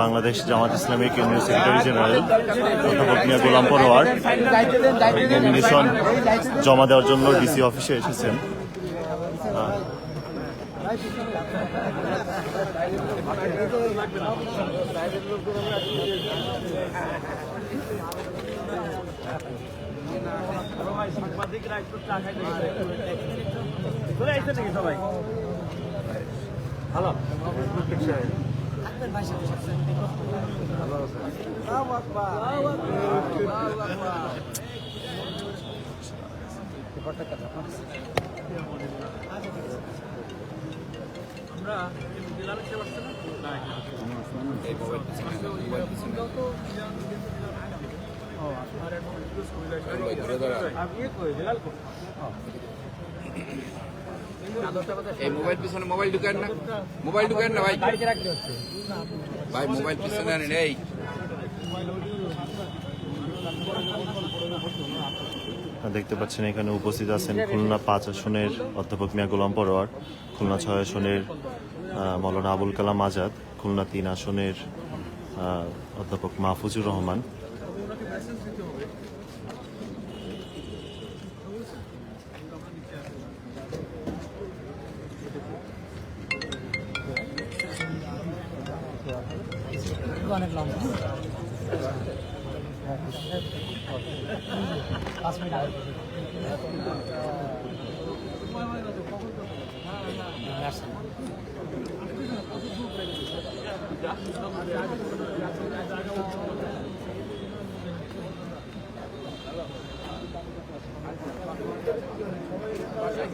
বাংলাদেশ জামাত ইসলামী কেন্দ্রীয় secretary general অধ্যাপক মিয়া গোলাম পরোয়ার nomination জমা দেওয়ার জন্য ডিসি অফিসে এসেছেন। হ্যালো আমরা বিলাল খেয়ে পারছি না আর এখন সুবিধা আপনি বিলাল করুন এই মোবাইল পিছনে মোবাইল না। মোবাইল না ভাই। ভাই, মোবাইল পিছনে আনেন এই দেখতে পাচ্ছেন, এখানে উপস্থিত আছেন খুলনা পাঁচ আসনের অধ্যাপক মিয়া গোলাম পরোয়ার, খুলনা ছয় আসনের মৌলানা আবুল কালাম আজাদ, খুলনা তিন আসনের অধ্যাপক মাহফুজুর রহমান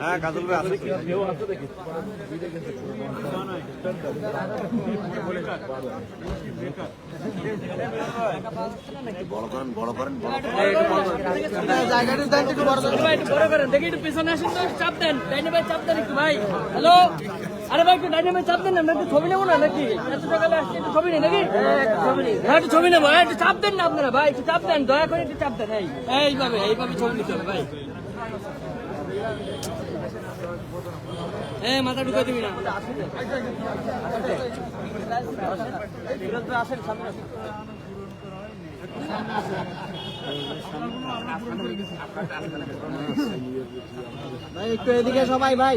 হ্যাঁ কাজল ভাই আছে। বড় করেন বড় করেন। বড় ভাই একটু বড় করেন। দেখি একটু পিছনে আসেন তো চাপ দেন। চাপ দেন একটু ভাই। হ্যালো? আরে ভাই একটু ডাইনে ভাই চাপ দেন না আমরা একটু ছবি নেব না নাকি? এত সকালে আসছি একটু ছবি নেই নাকি? হ্যাঁ একটু ছবি নেব। হ্যাঁ, একটু চাপ দেন না আপনারা ভাই একটু চাপ দেন দয়া করে একটু চাপ দেন এই। এইভাবে এইভাবে ছবি নিতে হবে ভাই। হ্যাঁ মাথা ঢুকে দিবি না। ভাই একটু এদিকে সবাই ভাই।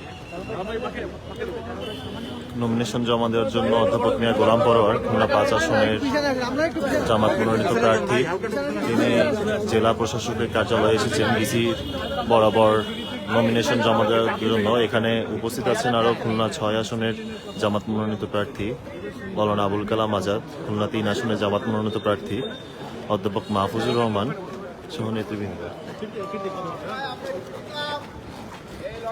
নমিনেশন জমা দেওয়ার জন্য অধ্যাপক মিয়া গোলাম পরোয়ার, খুলনা পাঁচ আসনের জামাত মনোনীত প্রার্থী। তিনি জেলা প্রশাসকের কার্যালয়ে এসেছেন ডিসির বরাবর নমিনেশন জমা দেওয়ার জন্য। এখানে উপস্থিত আছেন আরও খুলনা ছয় আসনের জামাত মনোনীত প্রার্থী। মৌলানা আবুল কালাম আজাদ, খুলনা তিন আসনের জামাত মনোনীত প্রার্থী। অধ্যাপক মাহফুজুর রহমান সহ নেতৃবৃন্দ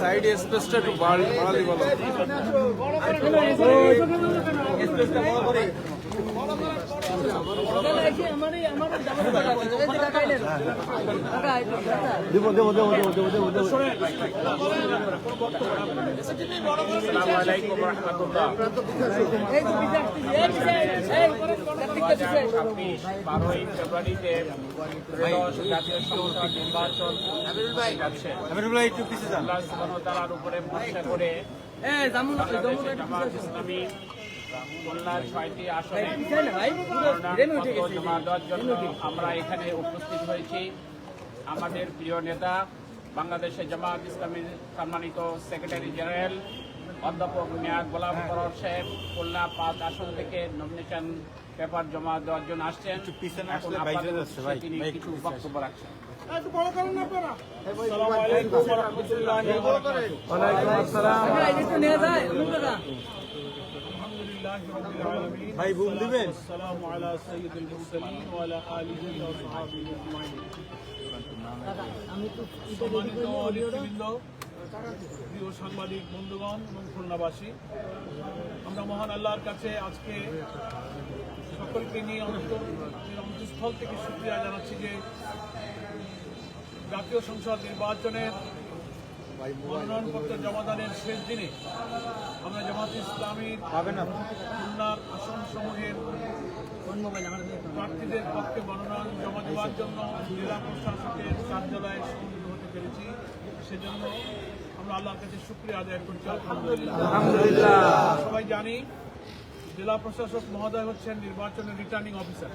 সাইডে স্পেসটা একটু বাড়ালি বলো। দেবো দেবো দেবো দেবো দেবো দেবো দেবো। ছাব্বিশ বারোই ফেব্রুয়ারিতে জাতীয় সংসদ নির্বাচন উপরে ভরসা করে ইসলামী খুলনার ছয়টি আসনে দেওয়ার জন্য আমরা এখানে উপস্থিত হয়েছি। আমাদের প্রিয় নেতা বাংলাদেশের জামাত ইসলামীর সম্মানিত সেক্রেটারি জেনারেল অধ্যাপক মিয়া গোলাম পরর সাহেব খুলনা পাঁচ আসন থেকে নমিনেশন পেপার জমা দেওয়ার জন্য আসছেন। পিছনে এখন আসলে প্রিয় সাংবাদিক বন্ধুগণ এবং খুলনাবাসী আমরা মহান আল্লাহর কাছে আজকে সকলকে নিয়ে অন্তর থেকে সুক্রিয়া জানাচ্ছি যে জাতীয় সংসদ নির্বাচনের মনোনয়নপত্র জমাদানের শেষ দিনে আমরা জামাত ইসলামীর খুলনার আসন সমূহের প্রার্থীদের পক্ষে মনোনয়ন জমা দেওয়ার জন্য জেলা প্রশাসকের কার্যালয়ে সমবেত হতে পেরেছি। সেজন্য আমরা আল্লাহর কাছে শুক্রিয়া আদায় করছি। আলহামদুলিল্লাহ। সবাই জানি জেলা প্রশাসক মহোদয় হচ্ছেন নির্বাচনের রিটার্নিং অফিসার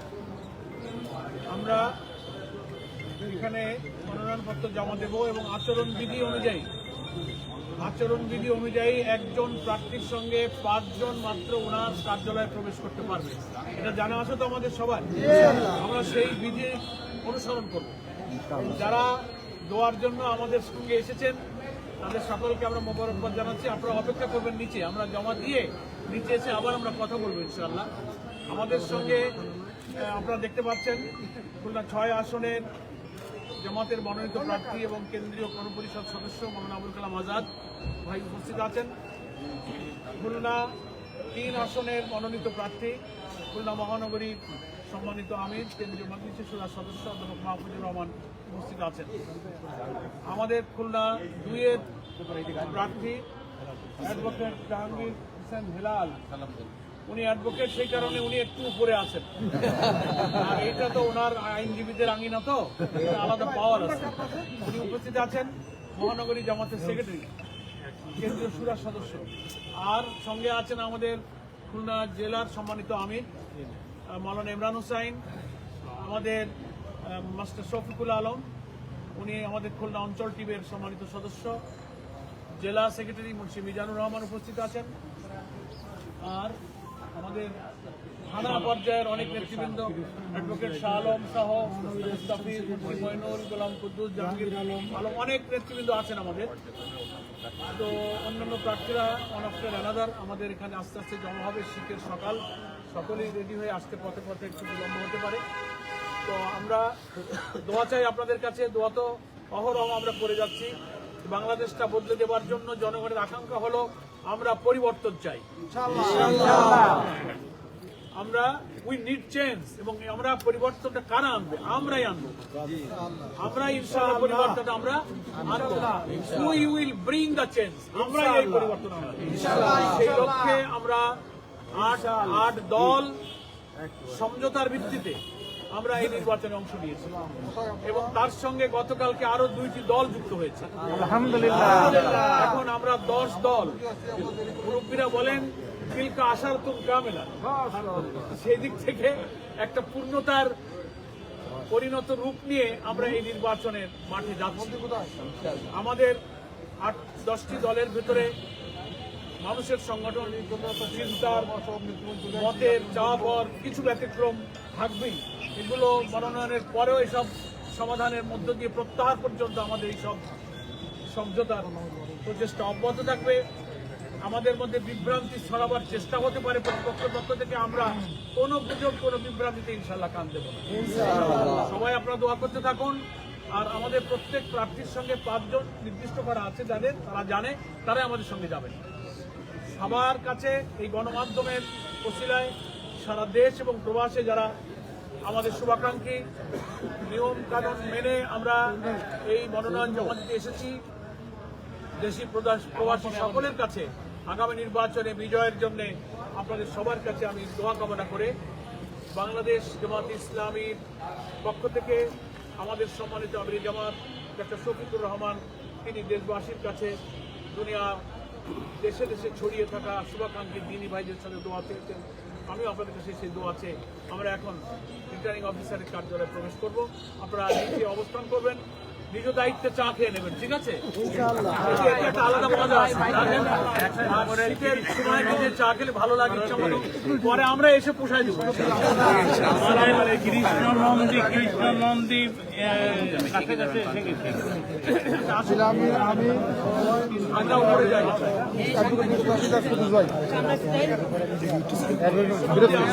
আমরা এখানে মনোনয়নপত্র জমা দেব এবং আচরণবিধি অনুযায়ী আচরণবিধি অনুযায়ী একজন প্রার্থীর সঙ্গে পাঁচজন মাত্র ওনার কার্যালয়ে প্রবেশ করতে পারবে। এটা জানা আছে তো আমাদের সবার? আমরা সেই বিধি অনুসরণ করব। যারা দেওয়ার জন্য আমাদের সঙ্গে এসেছেন, তাদের সকলকে আমরা মোবারকবাদ জানাচ্ছি। আপনারা অপেক্ষা করবেন নিচে। আমরা জমা দিয়ে নিচে এসে আবার আমরা কথা বলব ইনশাল্লাহ আমাদের সঙ্গে আপনারা দেখতে পাচ্ছেন, খুলনা ছয় আসনের জামাতের মনোনীত প্রার্থী এবং কেন্দ্রীয় গণপরিষদ সদস্য মোহাম্মদ আবুল কালাম আজাদ ভাই উপস্থিত আছেন। খুলনা তিন আসনের মনোনীত প্রার্থী, খুলনা মহানগরী সম্মানিত আমির, কেন্দ্রীয় মজলিসের সুরা সদস্য অধ্যাপক মাহফুজুর রহমান উপস্থিত আছেন। আমাদের খুলনা দুইয়ের প্রার্থী অ্যাডভোকেট জাহাঙ্গীর হোসেন হেলাল উনি অ্যাডভোকেট সেই কারণে উনি একটু উপরে আছেন। আর এটা তো ওনার আইনজীবীদের আঙিনা তো আলাদা পাওয়ার আছে। উনি উপস্থিত আছেন মহানগরী জামাতের সেক্রেটারি কেন্দ্রীয় সুরা সদস্য। আর সঙ্গে আছেন আমাদের খুলনা জেলার সম্মানিত আমির আহ, মাওলানা ইমরান হুসাইন আমাদের মাস্টার শফিকুল আলম উনি আমাদের খুলনা অঞ্চল টিমের সম্মানিত সদস্য। জেলা সেক্রেটারি মুন্সি মিজানুর রহমান উপস্থিত আছেন। আর আমাদের থানা পর্যায়ের অনেক নেতৃবৃন্দ অ্যাডভোকেট শাহ আলম সহ মুস্তাফিজ মইনুল, গোলাম কুদ্দুস, জাহাঙ্গীর আলম আলম অনেক নেতৃবৃন্দ আছেন আমাদের। তো অন্যান্য প্রার্থীরা অন আফটার অ্যানাদার আমাদের এখানে আস্তে আস্তে জমা হবে শীতের সকাল। সকলেই রেডি হয়ে আসতে পথে পথে একটু বিলম্ব হতে পারে। তো আমরা দোয়া চাই আপনাদের কাছে, দোয়া তো অহরহ আমরা করে যাচ্ছি। বাংলাদেশটা বদলে দেওয়ার জন্য জনগণের আকাঙ্ক্ষা হলো আমরা পরিবর্তন চাই। আমরা উই নিড চেঞ্জ এবং আমরা পরিবর্তনটা কারা আনবে? আমরাই আনব। আমরা ইনশাআল্লাহ পরিবর্তনটা আমরা আনব। We will bring the change আমরাই এই পরিবর্তন আনব। সেই লক্ষ্যে আমরা আট আট দল সমঝোতার ভিত্তিতে আমরা এই নির্বাচনে অংশ নিয়েছি। এবং তার সঙ্গে গতকালকে আরও দুইটি দল যুক্ত হয়েছে। এখন আমরা দশ দল। মুরব্বীরা বলেন তিলকা আসার তুম কামেলা সেই দিক থেকে একটা পূর্ণতার পরিণত রূপ নিয়ে আমরা এই নির্বাচনের মাঠে যাচ্ছি। আমাদের আট দশটি দলের ভেতরে মানুষের সংগঠন চিন্তার মতের চাওয়ার কিছু ব্যতিক্রম থাকবেই। এগুলো মনোনয়নের পরেও এসব সমাধানের মধ্য দিয়ে প্রত্যাহার পর্যন্ত আমাদের এইসব সমঝোতার প্রচেষ্টা অব্যাহত থাকবে। আমাদের মধ্যে বিভ্রান্তি ছড়াবার চেষ্টা হতে পারে প্রতিপক্ষের পক্ষ থেকে। আমরা কোনো গুজব কোনো বিভ্রান্তিতে ইনশাল্লাহ কান দেবো সবাই আপনারা দোয়া করতে থাকুন। আর আমাদের প্রত্যেক প্রার্থীর সঙ্গে পাঁচজন নির্দিষ্ট করা আছে যাদের তারা জানে তারাই আমাদের সঙ্গে যাবেন। সবার কাছে এই গণমাধ্যমের ওসিলায় সারা দেশ এবং প্রবাসে যারা আমাদের শুভাকাঙ্ক্ষী নিয়ম কানুন মেনে আমরা এই মনোনয়ন জমা দিতে এসেছি, দেশি প্রবাসী সকলের কাছে আগামী নির্বাচনে বিজয়ের জন্য আপনাদের সবার কাছে আমি দোয়া কামনা করে বাংলাদেশ জামাত ইসলামীর পক্ষ থেকে আমাদের সম্মানিত আমির জামাত ডক্টর শফিকুর রহমান, তিনি দেশবাসীর কাছে দুনিয়া দেশে দেশে ছড়িয়ে থাকা শুভাকাঙ্ক্ষী দিনী ভাইদের সাথে দোয়া চেয়েছেন। আমি আপনাদের কাছে সেই দোয়া আছে আমরা এখন রিটার্নিং অফিসারের কার্যালয়ে প্রবেশ করব। আপনারা নিচে অবস্থান করবেন। নিজ দায়িত্বে চা খেয়ে নেবেন ঠিক আছে? এটি এটি একটা আলাদা মজা আছে শীতের সময় নিজে চা খেলে ভালো লাগে ইচ্ছা মতো। পরে আমরা এসে পোষাই দেবো। কৃষ্ণ নন্দী কৃষ্ণ নন্দী কাছে কাছে এসে গেছে আমি আমি আগে উপরে যাই অ্যাডভোকেট মুস্তাফিজ আফরোজ ভাই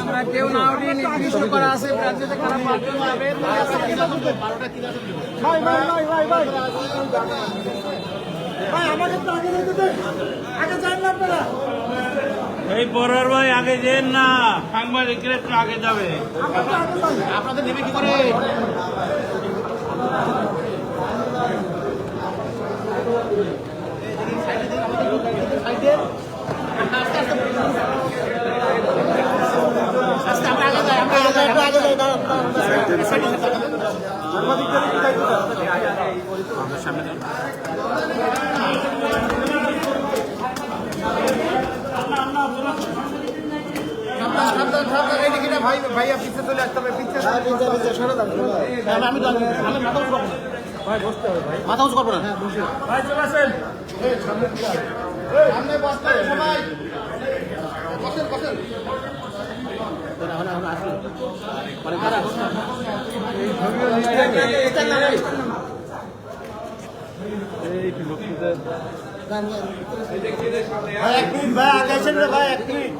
আমরা কেউ না উঠিয়ে নির্দিষ্ট করা আছে রাজ্যতে কারা পাঁচজন যাবে ভাই ভাই ভাই ভাই এই বড়ার ভাই আগে যেন না সাংবাদিকরা একটু আগে যাবে আপনাদের নেবে কি করে ভাই ভাই পিছিয়ে চলে আসতে হবে পিছিয়ে আমি আমি আমি মাথা উঁচু করব ভাই বসতে হবে ভাই মাথা উঁচু করব না ভাই চলে আসেন সামনে বসতে হবে সবাই বসেন বসেন এক মিনিট ভাই আগে আসেন রে ভাই এক মিনিট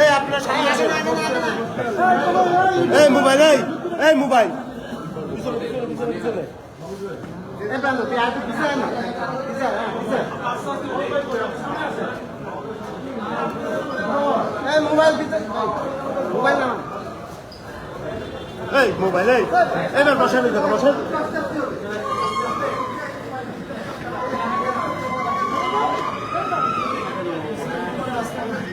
এই আপনার সামনে আসেন এই মোবাইল, এই এই মোবাইল এই না। এই মোবাইল মোবাইল না এই মোবাইল এই এবার বসেন, এই বসেন মোবাইলের বেলায় হয়, হয়। সাংবাদিক যারা আমাদের ইন্টারভিউ নেবে প্রতি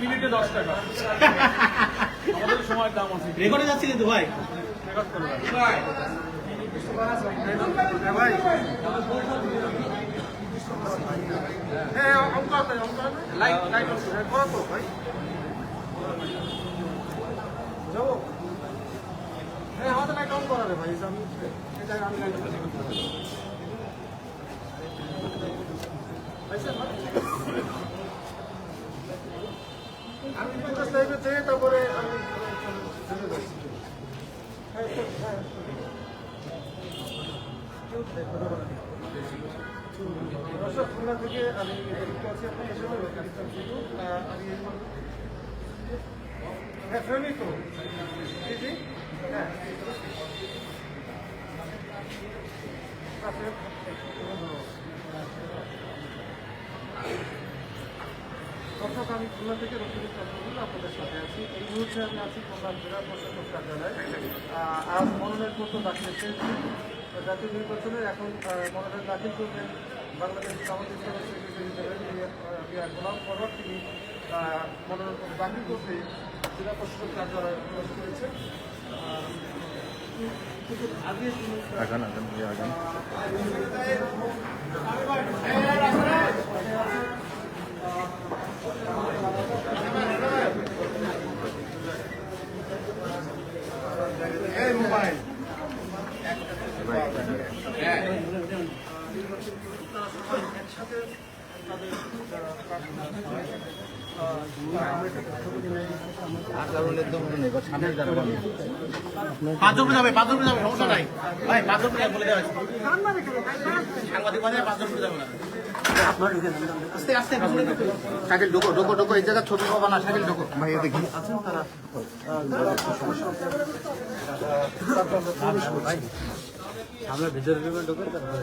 মিনিটে দশ টাকা আমাদের দাম আছে রেকর্ডে যাচ্ছে কিন্তু ভাই? ভাই। আমি পঞ্চাশ টাইপে থেকে তারপরে আমি দর্শক খুলনা থেকে আমি দেখতে পাচ্ছি আপনি এসে আমি হ্যাঁ ফ্রেমই তো। জি হ্যাঁ। দর্শক, আমি খুলনা থেকে রফিকুল চন্দ্রপুর আপনাদের সাথে আছি। এই মুহূর্তে আমি আছি খুলনা জেলা প্রশাসক কার্যালয়। আজ মনোনয়নপত্র তো জাতীয় নির্বাচনের এখন মনোনয়ন দাখিল করবেন বাংলাদেশ সেক্রেটারি গোলাম পরোয়ার তিনি আহ, মনোনয়নপত্র দাখিল করতে জেলা প্রশাসক কার্যালয়ে প্রবেশ করেছেন আহ, আগে ইয়ে আগান পাঁচজন যাবে পাঁচজন যাবে সমস্যা নাই। ভাই পাঁচজন বলে দেওয়া হয়েছে। সাংবাদিক বাজারে পাঁচজন যাবে না। আস্তে আস্তে সাইকেল ঢোকো ঢোকো ঢোকো এই জায়গায় ছবি পাবা না সাইকেল ঢোকো। ভাই দেখি আমরা ভিতরে ঢুকে ঢুকে তারপরে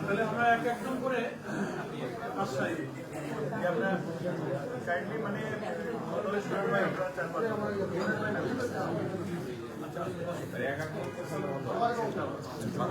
তাহলে আমরা এক একজন করে আশ্রয় আমরা কাইন্ডলি মানে চার পাঁচ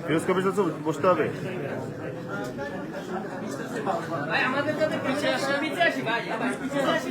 ফিরোজ কবির তো বসতে হবে আমাদের পিছিয়ে আসি ভাই পিছিয়ে আসি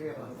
আমরা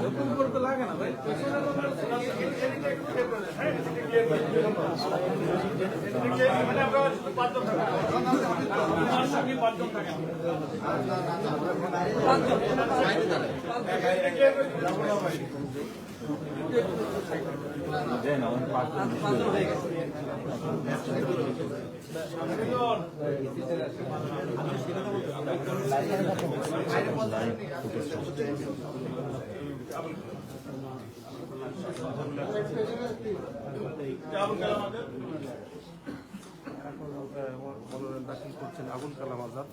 চালানটা মনোনয়ন দাখিল করছেন কালাম আজাদ।